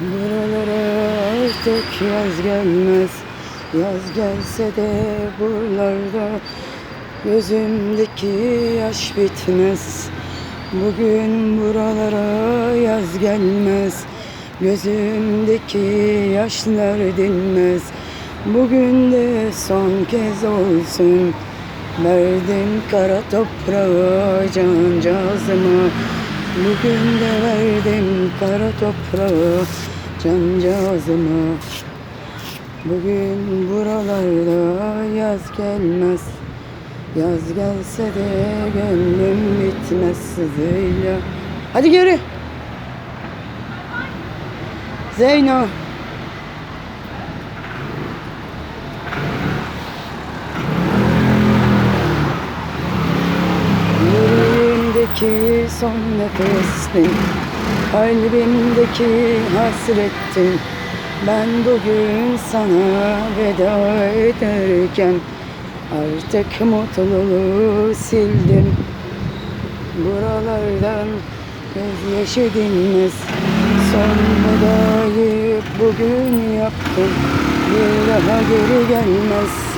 Buralara artık yaz gelmez. Yaz gelse de buralarda Gözümdeki yaş bitmez. Bugün buralara yaz gelmez. Gözümdeki yaşlar dinmez. Bugün de son kez olsun. Verdim kara toprağa cancağızıma Bugün de verdim kara toprağa cancağızıma Bugün buralarda yaz gelmez. Yaz gelse de gönlüm bitmez sızıyla Hadi geri Zeyno Yüreğimdeki son nefestin Kalbimdeki hasrettin Ben bugün sana veda ederken Artık mutluluğu sildim. Buralardan gözyaşı dinmez Son vedayı bugün yaptım. Bir daha geri gelmez